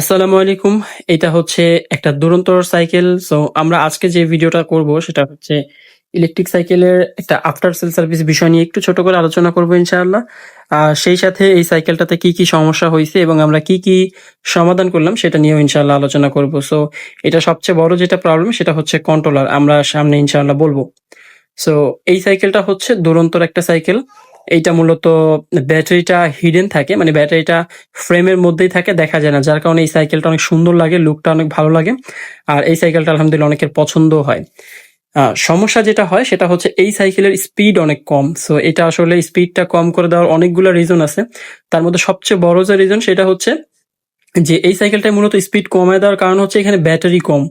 আসসালামু আলাইকুম। এটা হচ্ছে একটা দুরন্তর সাইকেল সো আমরা আজকে যে ভিডিওটা করব, সেটা হচ্ছে ইলেকট্রিক সাইকেলের একটা আফটার সেল সার্ভিস বিষয় নিয়ে একটু ছোট করে আলোচনা করব ইনশাআল্লাহ। আর সেই সাথে এই সাইকেলটাতে কি কি সমস্যা হয়েছে এবং আমরা কি কি সমাধান করলাম, সেটা নিয়েও ইনশাআল্লাহ আলোচনা করব। সো এটা সবচেয়ে বড় যেটা প্রবলেম সেটা হচ্ছে কন্ট্রোলার আমরা সামনে ইনশাআল্লাহ বলব। সো এই সাইকেলটা হচ্ছে দুরন্তর একটা সাইকেল এইটা মূলত ব্যাটারিটা হিডেন থাকে মানে ব্যাটারিটা ফ্রেমের মধ্যেই থাকে, দেখা যায় না। যার কারণে এই সাইকেলটা অনেক সুন্দর লাগে লুকটা অনেক ভালো লাগে, আর এই সাইকেলটা আলহামদুলিল্লাহ অনেকের পছন্দ হয়। সমস্যা যেটা হয়, সেটা হচ্ছে এই সাইকেলের স্পিড অনেক কম। সো এটা আসলে স্পিডটা কম করে দেওয়ার অনেকগুলো রিজন আছে। তার মধ্যে সবচেয়ে বড় যে রিজন সেটা হচ্ছে যে এই সাইকেলটা মূলত স্পিড কমায় দেওয়ার কারণ হচ্ছে এখানে ব্যাটারি কম।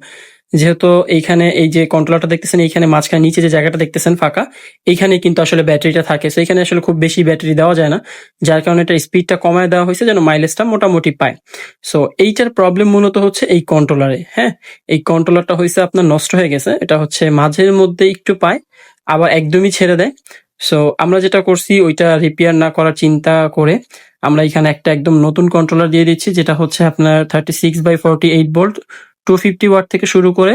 যেহেতু এইখানে এই যে কন্ট্রোলারটা দেখতেছেন, এইখানে মাঝখানে নিচে যে জায়গাটা দেখতেছেন ফাঁকা, এইখানে কিন্তু আসলে ব্যাটারিটা থাকে। সো এখানে আসলে খুব বেশি ব্যাটারি দেওয়া যায় না, যার কারণে এটা স্পিডটা কমায় দেওয়া হয়েছে যেন মাইলেজটা মোটামুটি পায়। সো এইটার প্রবলেম মূলত হচ্ছে এই কন্ট্রোলারে হ্যাঁ? এই কন্ট্রোলারটা হয়েছে আপনার নষ্ট হয়ে গেছে, এটা হচ্ছে মাঝের মধ্যে একটু পায়, আবার একদমই ছেড়ে দেয়। সো আমরা যেটা করছি, ওইটা রিপেয়ার না করার চিন্তা করে আমরা এখানে একটা একদম নতুন কন্ট্রোলার দিয়ে দিচ্ছি, যেটা হচ্ছে আপনার thirty six by forty eight volt two fifty watt থেকে শুরু করে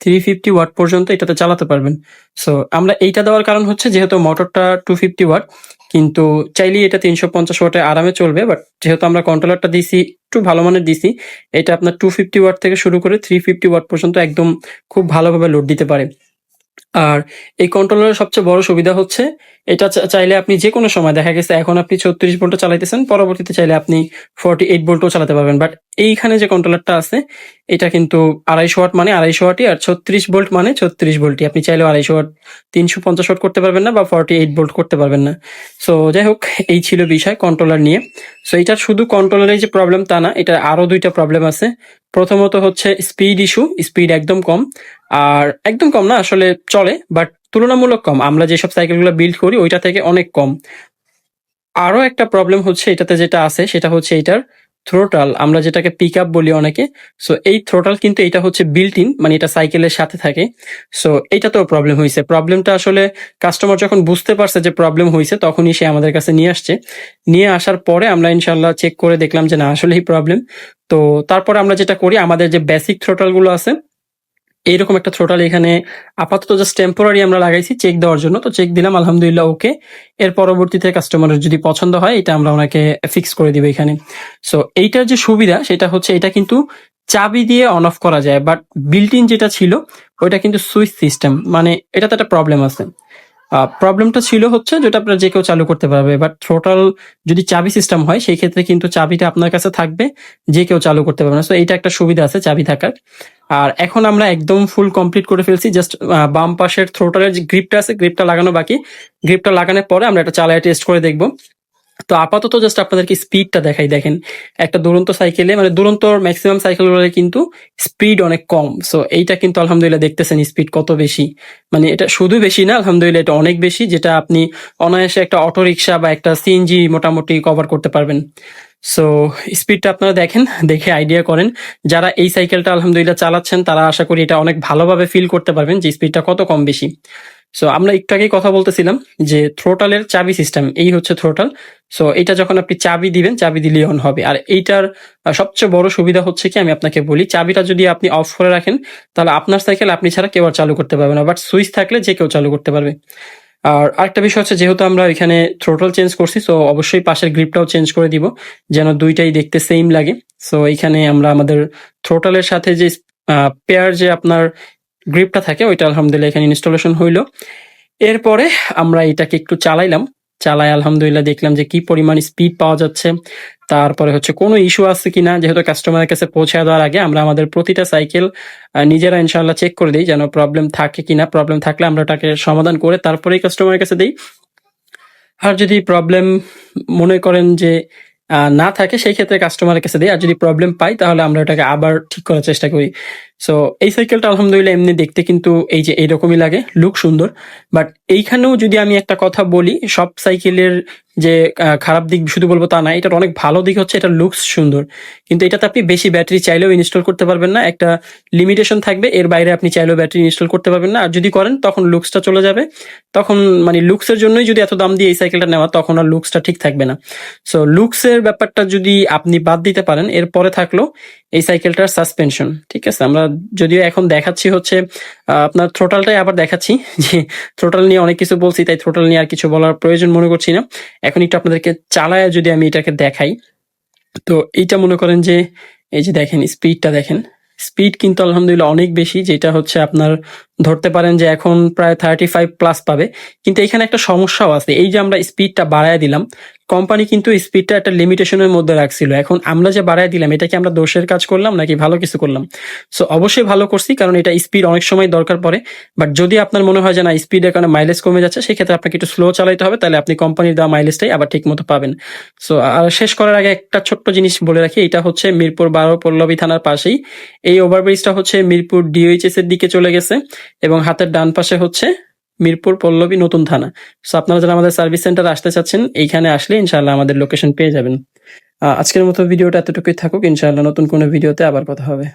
থ্রি ফিফটি ওয়াট পর্যন্ত এটাতে চালাতে পারবেন। সো আমরা এইটা দেওয়ার কারণ হচ্ছে যেহেতু মোটরটা টু ফিফটি ওয়াট কিন্তু চাইলেই এটা তিনশো পঞ্চাশ ওয়াটে আরামে চলবে বাট যেহেতু আমরা কন্ট্রোলারটা দিছি, একটু ভালো মানের দিছি, এটা আপনার টু ফিফটি ওয়াট থেকে শুরু করে থ্রি ফিফটি ওয়াট পর্যন্ত একদম খুব ভালোভাবে লোড দিতে পারে। আর এই কন্ট্রোলারের সবচেয়ে বড় সুবিধা হচ্ছে, এটা চাইলে আপনি যে কোনো সময়, দেখা গেছে এখন আপনি ছত্রিশ ভোল্টও চালাইতেছেন, পরবর্তীতে চাইলে আপনি ফর্টি এইট ভোল্টও চালাতে পারবেন বাট এইখানে যে কন্ট্রোলারটা আছে, এটা কিন্তু আড়াইশো ওয়াট মানে আড়াইশো ওয়াটই আর ছত্রিশ ভোল্ট মানে ছত্রিশ ভোল্টই আপনি চাইলেও আড়াইশো ওয়াট, তিনশো পঞ্চাশ ওয়াট করতে পারবেন না বা ফর্টি এইট ভোল্ট করতে পারবেন না। সো যাই হোক, এই ছিল বিষয় কন্ট্রোলার নিয়ে। সো এটার শুধু কন্ট্রোলারের যে প্রবলেম তা না এটা আরও দুইটা প্রবলেম আছে। প্রথমত হচ্ছে স্পিড ইস্যু স্পিড একদম কম। আর একদম কম না, আসলে চলে বাট তুলনামূলক কম। আমরা যেসব সাইকেলগুলো বিল্ড করি, ওইটা থেকে অনেক কম। আরও একটা প্রবলেম হচ্ছে এটাতে যেটা আছে, সেটা হচ্ছে এটার থ্রোটাল আমরা যেটাকে পিক আপ বলি অনেকে সো এই থ্রোটাল কিন্তু এটা হচ্ছে বিল্ট ইন মানে এটা সাইকেলের সাথে থাকে। সো এইটাতেও প্রবলেম হয়েছে। প্রবলেমটা আসলে কাস্টমার যখন বুঝতে পারছে যে প্রবলেম হয়েছে, তখনই সে আমাদের কাছে নিয়ে আসছে। নিয়ে আসার পরে আমরা ইনশাল্লাহ চেক করে দেখলাম যে না, আসলেই প্রবলেম তো তারপরে আমরা যেটা করি, আমাদের যে বেসিক থ্রোটালগুলো আছে এইরকম একটা থ্রোটাল এখানে আপাতত জাস্ট টেম্পোরারি আমরা লাগাইছি চেক দেওয়ার জন্য। তো চেক দিলাম, আলহামদুলিল্লাহ ওকে এর পরবর্তীতে কাস্টমারের যদি পছন্দ হয়, এটা আমরা ওনাকে ফিক্স করে দিব এখানে। সো এইটার যে সুবিধা, সেটা হচ্ছে এটা কিন্তু চাবি দিয়ে অন অফ করা যায় বাট বিল্ট ইন যেটা ছিল, ওইটা কিন্তু সুইচ সিস্টেম মানে এটাতে একটা প্রবলেম আছে। প্রবলেমটা ছিল হচ্ছে যেটা আপনারা যে কেউ চালু করতে পারবে বাট থ্রোটাল যদি চাবি সিস্টেম হয়, সেই ক্ষেত্রে কিন্তু চাবিটা আপনার কাছে থাকবে, যে কেউ চালু করতে পারবে না। সো এইটা একটা সুবিধা আছে চাবি থাকার। আর এখন আমরা একদম ফুল কমপ্লিট করে ফেলছি জাস্ট বাম পাশের থ্রোটালের যে গ্রিপটা আছে গ্রিপটা লাগানো বাকি। গ্রিপটা লাগানোর পরে আমরা এটা চালায় টেস্ট করে দেখব। তো আপাতত জাস্ট আপনাদেরকে স্পিডটা দেখাই, দেখেন। একটা দুরন্ত সাইকেলে মানে দুরন্ত ম্যাক্সিমাম সাইকেলগুলোর কিন্তু স্পিড অনেক কম। সো এইটা কিন্তু আলহামদুলিল্লাহ দেখতেছেন স্পিড কত বেশি। মানে এটা শুধু বেশি না, আলহামদুলিল্লাহ এটা অনেক বেশি, যেটা আপনি অনায়াসে একটা অটো রিক্সা বা একটা সিএনজি মোটামুটি কভার করতে পারবেন। সো স্পিডটা আপনারা দেখেন, দেখে আইডিয়া করেন। যারা এই সাইকেলটা আলহামদুলিল্লাহ চালাচ্ছেন, তারা আশা করি এটা অনেক ভালোভাবে ফিল করতে পারবেন যে স্পিডটা কত কম বেশি। সো আমরা একটু আগেই কথা বলতেছিলাম যে থ্রোটালের চাবি সিস্টেম এই হচ্ছে থ্রোটাল সো এটা যখন আপনি চাবি দিবেন, চাবি দিলেই অন হবে। আর এইটার সবচেয়ে বড় সুবিধা হচ্ছে কি, আমি আপনাকে বলি, চাবিটা যদি আপনি অফ করে রাখেন, তাহলে আপনার সাইকেল আপনি ছাড়া কেউ আর চালু করতে পারবে না। বাট সুইচ থাকলে যে কেউ চালু করতে পারবে। আর আরেকটা বিষয় হচ্ছে, যেহেতু আমরা এখানে থ্রোটল চেঞ্জ করছি তো অবশ্যই পাশের গ্রিপটাও চেঞ্জ করে দিব, যেন দুইটাই দেখতে সেম লাগে। সো এখানে আমরা আমাদের থ্রোটলের সাথে যে পেয়ার যে আপনার গ্রিপটা থাকে, ওইটা আলহামদুলিল্লাহ এখানে ইনস্টলেশন হইল। এরপরে আমরা এটাকে একটু চালাইলাম। চালাই আলহামদুলিল্লাহ দেখলাম যে কি পরিমাণ স্পিড পাওয়া যাচ্ছে। তারপরে হচ্ছে কোনো ইস্যু আছে কিনা? যেহেতু কাস্টমারের কাছে পৌঁছে দেওয়ার আগে আমরা আমাদের প্রতিটা সাইকেল নিজেরা ইনশাল্লাহ চেক করে দিই যেন প্রবলেম থাকে কিনা। প্রবলেম থাকলে আমরা ওটাকে সমাধান করে তারপরেই কাস্টমারের কাছে দিই। আর যদি প্রবলেম মনে করেন যে না থাকে, সেই ক্ষেত্রে কাস্টমারের কাছে দিই। আর যদি প্রবলেম পাই, তাহলে আমরা ওটাকে আবার ঠিক করার চেষ্টা করি। সো এই সাইকেলটা আলহামদুলিল্লাহ এমনি দেখতে কিন্তু এই যে, এইরকমই লাগে। লুক সুন্দর। বাট এইখানেও যদি আমি একটা কথা বলি, সব সাইকেলের যে খারাপ দিক শুধু বলব তা না, এটার অনেক ভালো দিক হচ্ছে, এটা লুকস সুন্দর। কিন্তু এটাতে আপনি বেশি ব্যাটারি চাইলেও ইনস্টল করতে পারবেন না, একটা লিমিটেশন থাকবে, এর বাইরে আপনি চাইলেও ব্যাটারি ইনস্টল করতে পারবেন না। আর যদি করেন, তখন লুকসটা চলে যাবে। তখন মানে লুকসের জন্যই যদি এত দাম দিয়ে এই সাইকেলটা নেওয়া, তখন আর লুকসটা ঠিক থাকবে না। সো লুকসের ব্যাপারটা যদি আপনি বাদ দিতে পারেন, এরপরে থাকল এই সাইকেলটার সাসপেনশন ঠিক আছে? আমরা যদিও এখন দেখাচ্ছি হচ্ছে আপনার থ্রোটালটাই আবার দেখাচ্ছি, যে থ্রোটাল নিয়ে অনেক কিছু বলছি, তাই থ্রোটাল নিয়ে আর কিছু বলার প্রয়োজন মনে করছি না। এখন একটু আপনাদেরকে চালায় যদি আমি এটাকে দেখাই, তো এইটা মনে করেন যে, এই যে দেখেন স্পিডটা দেখেন। স্পিড কিন্তু আলহামদুলিল্লাহ অনেক বেশি, যেটা হচ্ছে আপনার ধরতে পারেন যে এখন প্রায় থার্টি ফাইভ প্লাস পাবে। কিন্তু এখানে একটা সমস্যাও আছে, এই যে আমরা স্পিডটা বাড়ায় দিলাম কোম্পানি কিন্তু স্পিডটা একটা লিমিটেশনের মধ্যে রাখছিল। এখন আমরা যে বাড়ায় দিলাম, এটা কি আমরা দোষের কাজ করলাম নাকি ভালো কিছু করলাম? সো অবশ্যই ভালো করছি, কারণ এটা স্পিড অনেক সময় দরকার পড়ে। বাট যদি আপনার মনে হয় যে না, স্পিডের কারণে মাইলেজ কমে যাচ্ছে, সেক্ষেত্রে আপনাকে একটু স্লো চালাতে হবে, তাহলে আপনি কোম্পানির দেওয়া মাইলেজটাই আবার ঠিক মতো পাবেন। সো আর শেষ করার আগে একটা ছোট্ট জিনিস বলে রাখি, এটা হচ্ছে মিরপুর বারো পল্লবী থানার পাশেই। এই ওভারব্রিজটা হচ্ছে মিরপুর ডিওইচএস এর দিকে চলে গেছে এবং হাতের ডান পাশে হচ্ছে মিরপুর পল্লবী নতুন থানা। সো আপনারা যারা আমাদের সার্ভিস সেন্টার আসতে চাচ্ছেন, এইখানে আসলে ইনশাআল্লাহ আমাদের লোকেশন পেয়ে যাবেন। আজকের মতো ভিডিওটা এতটুকুই থাকুক। ইনশাআল্লাহ নতুন কোনো ভিডিওতে আবার কথা হবে।